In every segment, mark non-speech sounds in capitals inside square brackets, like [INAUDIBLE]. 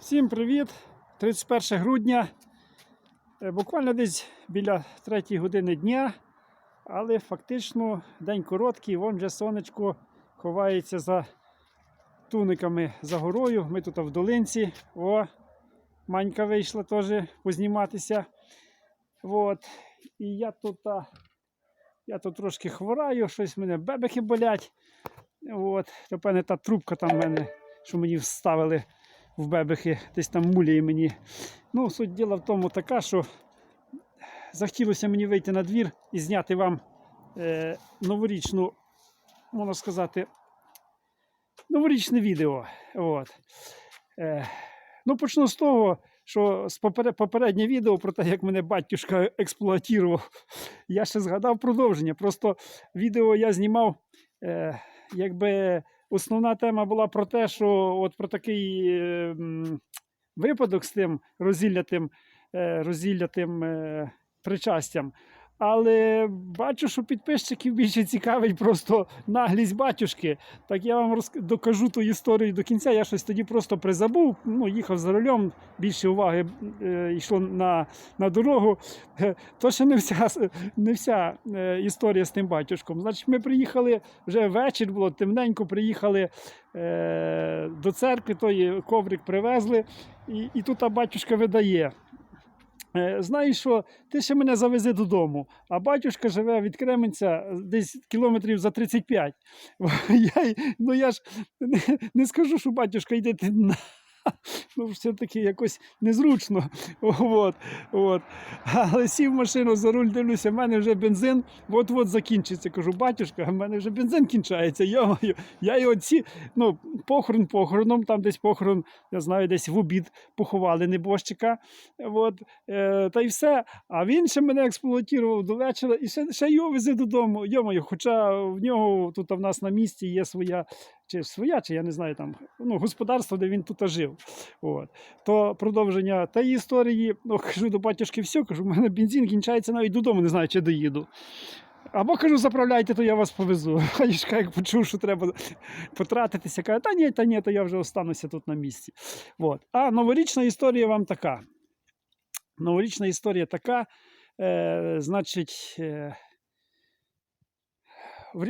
Всім привіт! 31 грудня. Е, Буквально десь біля 3 години дня, але фактично день короткий, вон вже сонечко ховається за туниками за горою. Ми тут в долинці. О, Манька вийшла теж позніматися. От. І я тут, я тут трошки хвораю, щось в мене бебехи болять. От. То певне та трубка там в мене, що мені вставили в бебехи, десь там муляє мені. Ну, суть діла в тому така, що захотілося мені вийти на двір і зняти вам е, новорічну, можна сказати, новорічне відео. От. Е, ну, почну з того, що з попере- попереднє відео про те, як мене батюшка експлуатував, я ще згадав продовження. Просто відео я знімав, е, якби основна тема була про те, що от про такий е, випадок з тим розіллятим, е, розіллятим е, причастям. Але бачу, що підписчиків більше цікавить просто наглість батюшки. Так я вам розк... докажу ту історію до кінця. Я щось тоді просто призабув. Ну, їхав за рулем, більше уваги е, йшло на, на дорогу. Е, То ще не вся, не вся е, історія з тим батюшком. Значить, ми приїхали вже вечір, було темненько, приїхали е, до церкви, той коврик привезли, і, і тут батюшка видає. Е, Знаєш що, ти ще мене завези додому, а батюшка живе від Кременця десь кілометрів за 35. [LAUGHS] Я, ну я ж не, скажу, що батюшка йде на. [LAUGHS] Ну, все-таки якось незручно. [LAUGHS] От, от. Але сів машину за руль, дивлюся, в мене вже бензин от-от закінчиться. Кажу, батюшка, в мене вже бензин кінчається. Йо-моє. Я його ці, ну, похорон похороном, там десь похорон, я знаю, десь в обід поховали небожчика. От, е, та й все. А він ще мене експлуатував до вечора і ще, ще його везе додому. Йомаю, хоча в нього тут в нас на місці є своя, чи своя, чи я не знаю, там ну, господарство, де він тут жив. От. То продовження тієї історії, ну, кажу до батюшки, все, кажу, в мене бензин кінчається навіть додому, не знаю, чи доїду. Або кажу, заправляйте, то я вас повезу. [LAUGHS] Батюшка, як почув, що треба потратитися, каже, та ні, та ні, то я вже остануся тут на місці. От. А новорічна історія вам така. Новорічна історія така. Е, значить, е,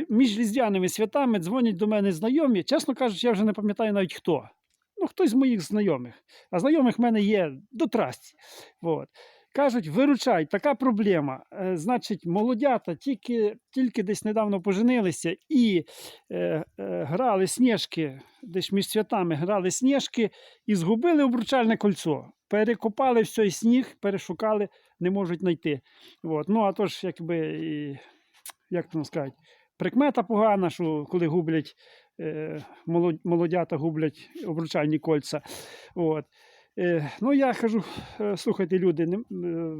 між різдвяними святами дзвонять до мене знайомі. Чесно кажучи, я вже не пам'ятаю навіть хто. Ну, хтось з моїх знайомих. А знайомих в мене є до трасті. От. Кажуть, виручай, така проблема. Е, значить, молодята тільки, тільки десь недавно поженилися і е, е, грали сніжки, десь між святами грали сніжки і згубили обручальне кольцо. Перекопали все сніг, перешукали, не можуть знайти. От. Ну, а то ж, якби, і, як там сказати, прикмета погана, що коли гублять е, молодята гублять обручальні кольця. От. Е, ну, я кажу, е, слухайте, люди,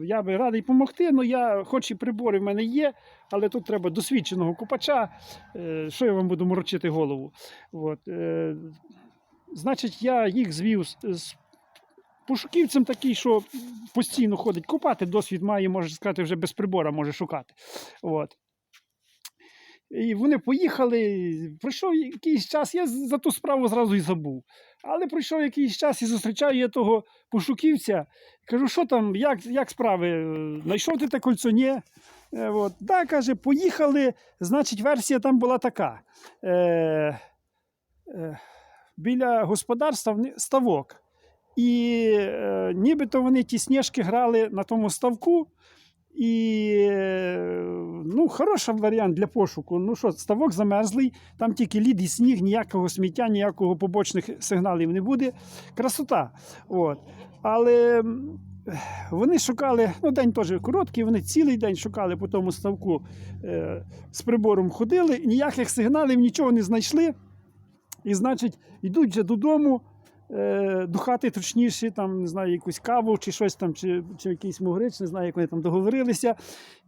я би радий допомогти, але я, хоч і прибори в мене є, але тут треба досвідченого купача. Що я вам буду морочити голову? От, значить, я їх звів з пошуківцем такий, що постійно ходить купати, досвід має, може сказати, вже без прибора може шукати. От. І вони поїхали, пройшов якийсь час, я за ту справу зразу і забув. Але пройшов якийсь час і зустрічаю я того пошуківця. Кажу, що там, як, як справи? Знайшов ти те кольцо? Ні. Е, От. Да, каже, поїхали. Значить, версія там була така. Е, е, біля господарства ставок. І е, нібито вони ті сніжки грали на тому ставку. І ну, хороший варіант для пошуку. Ну що, ставок замерзлий, там тільки лід і сніг, ніякого сміття, ніякого побочних сигналів не буде. Красота. От. Але вони шукали, ну день теж короткий, вони цілий день шукали по тому ставку е, з прибором ходили, ніяких сигналів, нічого не знайшли. І, значить, йдуть вже додому, е, до хати точніше, там, не знаю, якусь каву чи щось там, чи, чи якийсь могрич, не знаю, як вони там договорилися.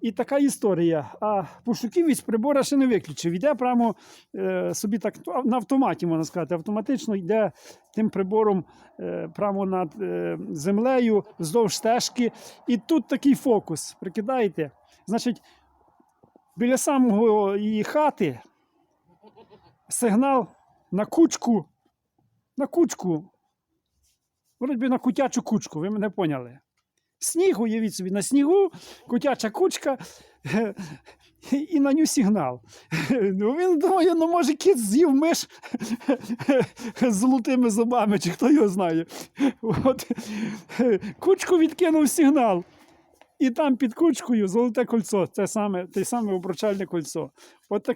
І така історія. А пошуківець прибора ще не виключив. Йде прямо е, собі так ну, на автоматі, можна сказати, автоматично йде тим прибором е, прямо над е, землею, вздовж стежки. І тут такий фокус. Прикидаєте? Значить, біля самого її хати сигнал на кучку, на кучку Вроді на кутячу кучку, ви мене поняли. Сніг, уявіть собі, на снігу, кутяча кучка, [LAUGHS] і на ню сигнал. [LAUGHS] Ну, він думає, ну може кіт з'їв миш [LAUGHS] з золотими зубами, чи хто його знає. От. Кучку відкинув сигнал. І там під кучкою золоте кольцо, це саме, те саме обручальне кольцо. От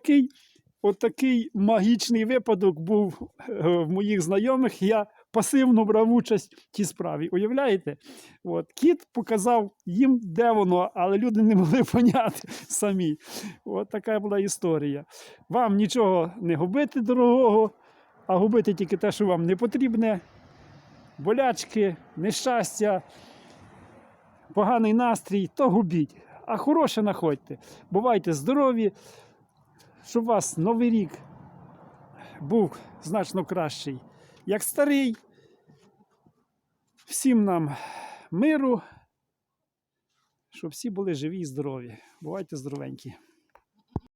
от такий магічний випадок був е, в моїх знайомих. Я пасивно брав участь в тій справі. Уявляєте? От, кіт показав їм, де воно, але люди не могли [LAUGHS] поняти самі. От така була історія. Вам нічого не губити дорогого, а губити тільки те, що вам не потрібне. Болячки, нещастя, поганий настрій, то губіть. А хороше находьте. Бувайте здорові, щоб у вас новий рік був значно кращий, як старий. Всім нам миру, щоб всі були живі і здорові. Бувайте здоровенькі.